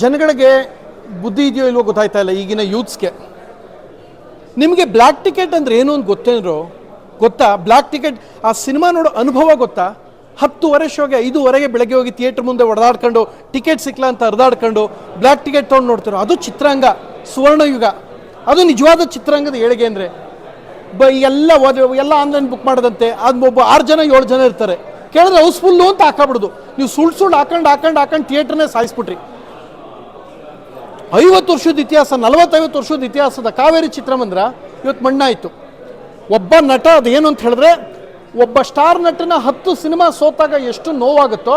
ಜನಗಳಿಗೆ ಬುದ್ಧಿ ಇದೆಯೋ ಇಲ್ವೋ ಗೊತ್ತಾಯ್ತಾ ಇಲ್ಲ ಈಗಿನ ಯೂತ್ಸ್ಗೆ. ನಿಮಗೆ ಬ್ಲ್ಯಾಕ್ ಟಿಕೆಟ್ ಅಂದ್ರೆ ಏನು ಅಂತ ಗೊತ್ತೇನೋ ಗೊತ್ತಾ? ಬ್ಲ್ಯಾಕ್ ಟಿಕೆಟ್, ಆ ಸಿನಿಮಾ ನೋಡೋ ಅನುಭವ ಗೊತ್ತಾ? ಹತ್ತುವರೆ ಶೋಗೆ ಐದುವರೆಗೆ ಬೆಳಗ್ಗೆ ಹೋಗಿ ಥಿಯೇಟ್ರ್ ಮುಂದೆ ಹೊಡೆದಾಡ್ಕೊಂಡು ಟಿಕೆಟ್ ಸಿಕ್ಲ ಅಂತ ಹರಿದಾಡ್ಕೊಂಡು ಬ್ಲ್ಯಾಕ್ ಟಿಕೆಟ್ ತೊಗೊಂಡು ನೋಡ್ತಿರೋ? ಅದು ಚಿತ್ರಾಂಗ, ಸುವರ್ಣಯುಗ. ಅದು ನಿಜವಾದ ಚಿತ್ರಾಂಗದ ಏಳಿಗೆ ಅಂದರೆ. ಬ ಎಲ್ಲ ಓದ, ಎಲ್ಲ ಆನ್ಲೈನ್ ಬುಕ್ ಮಾಡೋದಂತೆ, ಅದು ಒಬ್ಬ ಆರು ಜನ, ಏಳು ಜನ ಇರ್ತಾರೆ. ಕೇಳಿದ್ರೆ ಹೌಸ್ಫುಲ್ಲು ಅಂತ ಹಾಕಬಿಡೋದು. ನೀವು ಸುಳ್ಳು ಸುಳ್ಳು ಹಾಕೊಂಡು ಹಾಕೊಂಡು ಹಾಕೊಂಡು ಥಿಯೇಟ್ರನ್ನೇ ಸಾಯಿಸ್ಬಿಟ್ರಿ. ಐವತ್ತು ವರ್ಷದ ಇತಿಹಾಸ, ನಲವತ್ತೈವತ್ತು ವರ್ಷದ ಇತಿಹಾಸದ ಕಾವೇರಿ ಚಿತ್ರಮಂದಿರ ಇವತ್ತು ಮಣ್ಣಾಯಿತು. ಒಬ್ಬ ನಟ ಅದೇನು ಅಂತ ಹೇಳಿದ್ರೆ, ಒಬ್ಬ ಸ್ಟಾರ್ ನಟನ ಹತ್ತು ಸಿನಿಮಾ ಸೋತಾಗ ಎಷ್ಟು ನೋವಾಗುತ್ತೋ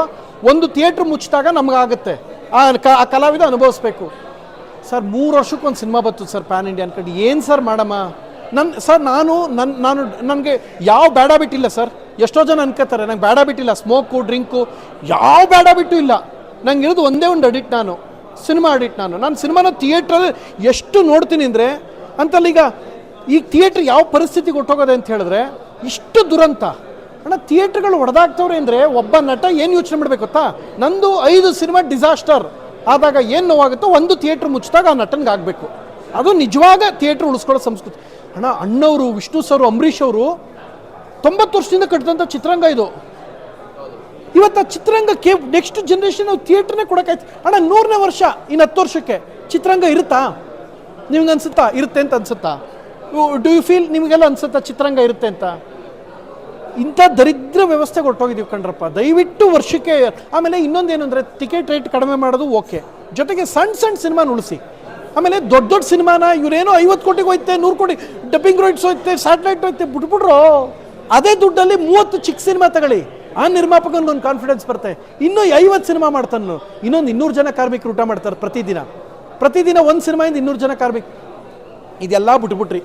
ಒಂದು ಥಿಯೇಟ್ರ್ ಮುಚ್ಚಿದಾಗ ನಮಗಾಗುತ್ತೆ. ಆ ಆ ಕಲಾವಿದ ಅನುಭವಿಸ್ಬೇಕು. ಸರ್, ಮೂರು ವರ್ಷಕ್ಕೊಂದು ಸಿನಿಮಾ ಬತ್ತು ಸರ್ ಪ್ಯಾನ್ ಇಂಡಿಯಾ ಅನ್ಕೊಂಡು. ಏನು ಸರ್ ಮಾಡಮ್ಮ ನನ್ನ ಸರ್, ನಾನು ನನ್ನ ನಾನು, ನನಗೆ ಯಾವ ಬೇಡ ಬಿಟ್ಟಿಲ್ಲ ಸರ್. ಎಷ್ಟೋ ಜನ ಅನ್ಕೋತಾರೆ, ನಂಗೆ ಬೇಡ ಬಿಟ್ಟಿಲ್ಲ. ಸ್ಮೋಕು, ಡ್ರಿಂಕು, ಯಾವ ಬೇಡ ಬಿಟ್ಟು ಇಲ್ಲ. ನಂಗೆ ಇರೋದು ಒಂದೇ ಒಂದು ಅಡಿಟ್ ನಾನು. ಸಿನಿಮಾ ಆಡಿಟ್ ನಾನು. ನಾನು ಸಿನಿಮಾನ ಥಿಯೇಟ್ರಲ್ಲಿ ಎಷ್ಟು ನೋಡ್ತೀನಿ ಅಂದರೆ, ಅಂತಲ್ಲ ಈಗ ಈಗ ಥಿಯೇಟ್ರ್ ಯಾವ ಪರಿಸ್ಥಿತಿಗೆ ಹೊಟ್ಟೋಗೋದೆ ಅಂತ ಹೇಳಿದ್ರೆ, ಇಷ್ಟು ದುರಂತ. ಅಣ್ಣ, ಥಿಯೇಟ್ರ್ಗಳು ಹೊಡೆದಾಗ್ತವ್ರೆ ಅಂದರೆ ಒಬ್ಬ ನಟ ಏನು ಯೋಚನೆ ಮಾಡಬೇಕು ಗೊತ್ತಾ? ನಂದು ಐದು ಸಿನಿಮಾ ಡಿಸಾಸ್ಟರ್ ಆದಾಗ ಏನು ನೋವಾಗುತ್ತೋ ಒಂದು ಥಿಯೇಟ್ರ್ ಮುಚ್ಚಿದಾಗ ಆ ನಟನ್ಗೆ ಆಗಬೇಕು. ಅದು ನಿಜವಾಗ ಥಿಯೇಟ್ರ್ ಉಳಿಸ್ಕೊಳ್ಳೋ ಸಂಸ್ಕೃತಿ. ಅಣ್ಣ, ಅಣ್ಣವರು, ವಿಷ್ಣು ಸರ್, ಅಂಬರೀಷ್ ಅವರು ತೊಂಬತ್ತು ವರ್ಷದಿಂದ ಕಟ್ಟಿದಂಥ ಚಿತ್ರರಂಗ ಇದು. ಇವತ್ತು ಆ ಚಿತ್ರರಂಗಕ್ಕೆ ನೆಕ್ಸ್ಟ್ ಜನ್ರೇಷನ್ ಥಿಯೇಟ್ರನ್ನೇ ಕೊಡೋಕ್ಕಾಯ್ತು. ಅಣ್ಣ, ನೂರನೇ ವರ್ಷ, ಇನ್ನು ಹತ್ತು ವರ್ಷಕ್ಕೆ ಚಿತ್ರರಂಗ ಇರುತ್ತಾ? ನಿಮ್ಗೆ ಅನ್ಸುತ್ತಾ? ಇರುತ್ತೆ ಅಂತ ಅನ್ಸುತ್ತಾ? ಡು ಯು ಫೀಲ್ ನಿಮಗೆಲ್ಲ ಅನ್ಸುತ್ತಾ ಚಿತ್ರರಂಗ ಇರುತ್ತೆ ಅಂತ? ಇಂಥ ದರಿದ್ರ ವ್ಯವಸ್ಥೆ ಹೊರಟೋಗಿದ್ದೀವಿ ಕಣ್ರಪ್ಪ. ದಯವಿಟ್ಟು ವರ್ಷಕ್ಕೆ, ಆಮೇಲೆ ಇನ್ನೊಂದೇನು ಅಂದರೆ ಟಿಕೆಟ್ ರೇಟ್ ಕಡಿಮೆ ಮಾಡೋದು ಓಕೆ. ಜೊತೆಗೆ ಸಣ್ಣ ಸಣ್ಣ ಸಿನಿಮಾನ ಉಳಿಸಿ. ಆಮೇಲೆ ದೊಡ್ಡ ದೊಡ್ಡ ಸಿನಿಮಾನ ಇವರೇನೋ ಐವತ್ತು ಕೋಟಿಗೆ ಹೋಯ್ತೆ, ನೂರು ಕೋಟಿ ಡಬ್ಬಿಂಗ್ ರೈಟ್ಸ್ ಹೋಯ್ತೆ, ಸ್ಯಾಟಲೈಟ್ ಹೋಯ್ತೆ, ಬಿಟ್ಬಿಟ್ರು. ಅದೇ ದುಡ್ಡಲ್ಲಿ ಮೂವತ್ತು ಚಿಕ್ಕ ಸಿನಿಮಾ ತಗೊಳ್ಳಿ. ಆ ನಿರ್ಮಾಪಕನಿಗೆ ಒಂದು ಕಾನ್ಫಿಡೆನ್ಸ್ ಬರುತ್ತೆ. ಇನ್ನೂ ಐವತ್ತು ಸಿನಿಮಾ ಮಾಡ್ತಾನು ಇನ್ನೊಂದು ಇನ್ನೂರು ಜನ ಕಾರ್ಮಿಕರು ಊಟ ಮಾಡ್ತಾರೆ ಪ್ರತಿದಿನ. ಪ್ರತಿದಿನ ಒಂದು ಸಿನಿಮಾಯಿಂದ ಇನ್ನೂರು ಜನ ಕಾರ್ಮಿಕ ಇದೆಲ್ಲ ಬಿಟ್ಬಿಟ್ರಿ.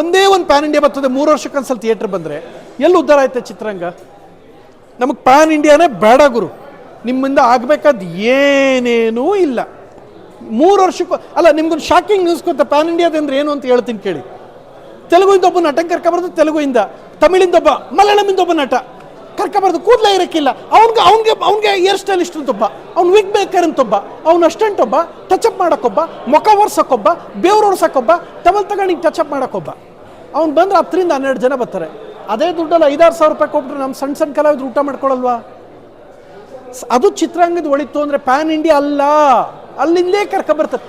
ಒಂದೇ ಒಂದು ಪ್ಯಾನ್ ಇಂಡಿಯಾ ಬರ್ತದೆ, ಮೂರು ವರ್ಷಕ್ಕೊಂದ್ಸಲ ಥಿಯೇಟ್ರ್ ಬಂದರೆ. ಎಲ್ಲಿ ಉದ್ಧಾರ ಆಯ್ತು ಚಿತ್ರರಂಗ? ನಮಗೆ ಪ್ಯಾನ್ ಇಂಡಿಯಾನೇ ಬೇಡ ಗುರು. ನಿಮ್ಮಿಂದ ಆಗಬೇಕಾದ ಏನೇನೂ ಇಲ್ಲ. ಮೂರು ವರ್ಷಕ್ಕೂ ಅಲ್ಲ, ನಿಮ್ಗೊಂದು ಶಾಕಿಂಗ್ ನ್ಯೂಸ್ ಗೊತ್ತಾ? ಪ್ಯಾನ್ ಇಂಡಿಯಾದಂದ್ರೆ ಏನು ಅಂತ ಹೇಳ್ತೀನಿ ಕೇಳಿ. ತೆಲುಗು ಇಂದ ಒಬ್ಬ ಬರ್ತದೆ ಕರ್ಕೊಬಾರ್ದು ತೆಲುಗುಯಿಂದ. ತಮಿಳಿಂದ ಒಬ್ಬ ಮಲಯಾಳಮಿಂದ ಒಬ್ಬ ನಟ ಕರ್ಕೊಬಾರ್ದು ಕೂದಲೇ ಇರಕ್ಕಿಲ್ಲ. ಅವ್ನಿಗೆ ಅವ್ನಿಗೆ ಅವ್ನಿಗೆ ಹೇರ್ ಸ್ಟೈಲಿಸ್ಟ್ ಅಂತೊಬ್ಬ. ಅವ್ನು ವಿಗ್ ಮೇಕರ್ ಅಂತೊಬ್ಬ. ಅವ್ನು ಅಸ್ಟೆಂಟ್ ಒಬ್ಬ ಟಚಪ್ ಮಾಡೋಕ್ಕೊಬ್ಬ, ಮುಖ ಒರ್ಸಕ್ಕೊಬ್ಬ, ಬೇವ್ರು ಒರ್ಸಕ್ಕೊಬ್ಬ, ಟವಲ್ ತಗೊಂಡು ಟಚಪ್ ಮಾಡೋಕ್ಕೊಬ್ಬ. ಅವ್ನು ಬಂದ್ರೆ ಹತ್ತರಿಂದ ಹನ್ನೆರಡು ಜನ ಬರ್ತಾರೆ. ಅದೇ ದುಡ್ಡಲ್ಲ ಐದಾರು ಸಾವಿರ ರೂಪಾಯಿ ಕೊಟ್ಟರೆ ನಮ್ಮ ಸಣ್ಣ ಸಣ್ಣ ಕಲಾವಿದ್ರು ಊಟ ಮಾಡ್ಕೊಳ್ಳಲ್ವಾ ಅದು ಚಿತ್ರಾಂಗದ ಒಳಿತು ಅಂದರೆ ಪ್ಯಾನ್ ಇಂಡಿಯಾ ಅಲ್ಲ. ಅಲ್ಲಿಂದೇ ಕರ್ಕೊಬರ್ತಾರೆ